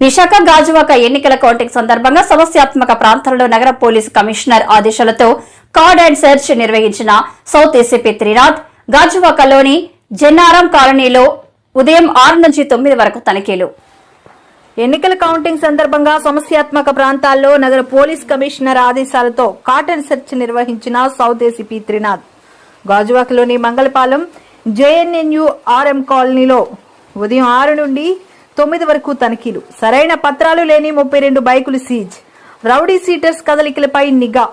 విశాఖ గాజువాక ఎన్నికల కౌంటింగ్ సందర్భంగా సమస్యాత్మక ప్రాంతాల్లో నగర పోలీసు కమిషనర్ ఆదేశాలతో కార్డ్ అండ్ సెర్చ్ నిర్వహించిన సౌత్ ఏసీపీ త్రినాథ్ గాజువాకలోని జెన్నారం కాలనీలో ఉదయం ఆరు నుంచి తొమ్మిది వరకు తనిఖీలు. ఎన్నికల కౌంటింగ్ సందర్భంగా సమస్యాత్మక ప్రాంతాల్లో నగర పోలీస్ కమిషనర్ ఆదేశాలతో కాటన్ సెర్చ్ నిర్వహించిన south ACP Trinath. గాజువాకలోని Mangalapalem జేఎన్ఎన్యు RM కాలనీలో ఉదయం ఆరు నుండి తొమ్మిది వరకు తనిఖీలు. సరైన పత్రాలు లేని ముప్పై రెండు బైకులు సీజ్. రౌడీ సీటర్స్ కదలికలపై నిఘా.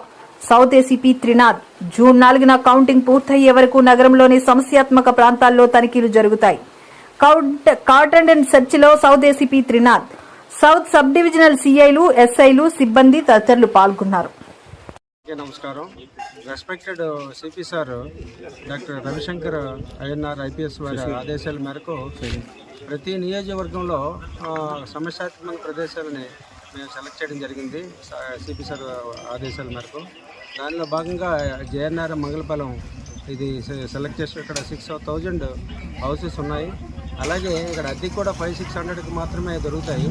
South ACP Trinath. జూన్ నాలుగున కౌంటింగ్ పూర్తయ్యే వరకు నగరంలోని సమస్యాత్మక ప్రాంతాల్లో తనిఖీలు జరుగుతాయి. Count cordon and సెర్చ్లో south ACP Trinath. South sub divisional సీఐలు ఎస్ఐలు సిబ్బంది తదితరులు పాల్గొన్నారు. నమస్కారం. Respected CP sir doctor Ravishankar Ayyanar IPS వారి ఆదేశాల మేరకు ప్రతి నియోజకవర్గంలో సమస్యాత్మక ప్రదేశాలని మేము సెలెక్ట్ చేయడం జరిగింది సిపి సార్ ఆదేశాల మేరకు. దానిలో భాగంగా జేఎన్ఆర్ మంగళపాలెం ఇది సెలెక్ట్ చేసి ఇక్కడ సిక్స్ థౌజండ్ హౌసెస్ ఉన్నాయి. అలాగే ఇక్కడ అద్దెకి కూడా ఫైవ్ సిక్స్ హండ్రెడ్కి మాత్రమే దొరుకుతాయి.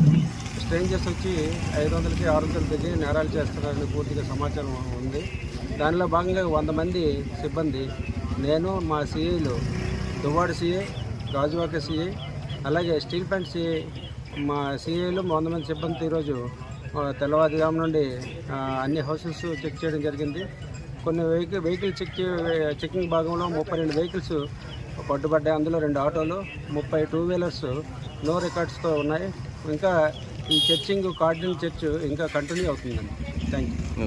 స్ట్రేంజర్స్ వచ్చి ఐదు వందలకి ఆరు వందల దగ్గర నేరాలు చేస్తున్నారని పూర్తిగా సమాచారం ఉంది. దానిలో భాగంగా వంద మంది సిబ్బంది నేను మా సిఐలు దువ్వాడ సిఐ గాజువాక సిఐ అలాగే స్టీల్ ప్లాంట్ సిఐ మా సిఐలు వంద మంది సిబ్బంది ఈరోజు తెల్లవారుజాము నుండి అన్ని హౌసెస్ చెక్ చేయడం జరిగింది. కొన్ని వెహికల్ వెహికల్ చెక్ చెకింగ్ భాగంలో ముప్పై రెండు వెహికల్స్ పట్టుబడ్డాయి అందులో రెండు ఆటోలు ముప్పై టూ వీలర్స్ నో రికార్డ్స్తో ఉన్నాయి. ఇంకా ఈ చర్చింగ్ కార్డిన్ చర్చ్ ఇంకా కంటిన్యూ అవుతుందండి. Thank you